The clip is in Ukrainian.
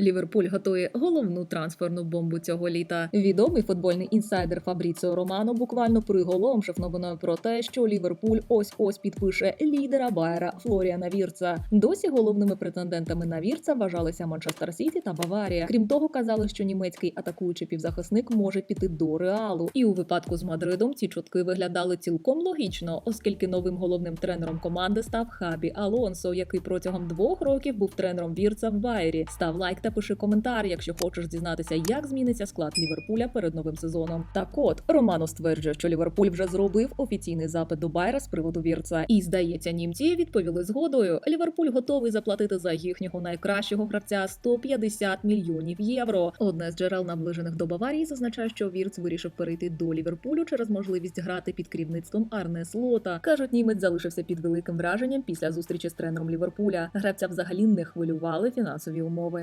Ліверпуль готує головну трансферну бомбу цього літа. Відомий футбольний інсайдер Фабріціо Романо буквально приголомшив новиною про те, що Ліверпуль ось ось підпише лідера Байера Флоріана Вірца. Досі головними претендентами на Вірца вважалися Манчестер Сіті та Баварія. Крім того, казали, що німецький атакуючий півзахисник може піти до реалу. І у випадку з Мадридом ці чутки виглядали цілком логічно, оскільки новим головним тренером команди став Хабі Алонсо, який протягом двох років був тренером Вірца в Байері. Став лайк та пиши коментар, якщо хочеш дізнатися, як зміниться склад Ліверпуля перед новим сезоном. Так от Романо стверджує, що Ліверпуль вже зробив офіційний запит до Байера з приводу Вірца. І здається, німці відповіли згодою. Ліверпуль готовий заплатити за їхнього найкращого гравця 150 мільйонів євро. Одне з джерел наближених до Баварії зазначає, що Вірц вирішив перейти до Ліверпулю через можливість грати під керівництвом Арне Слота. кажуть, німець залишився під великим враженням після зустрічі з тренером Ліверпуля. Гравця взагалі не хвилювали фінансові умови.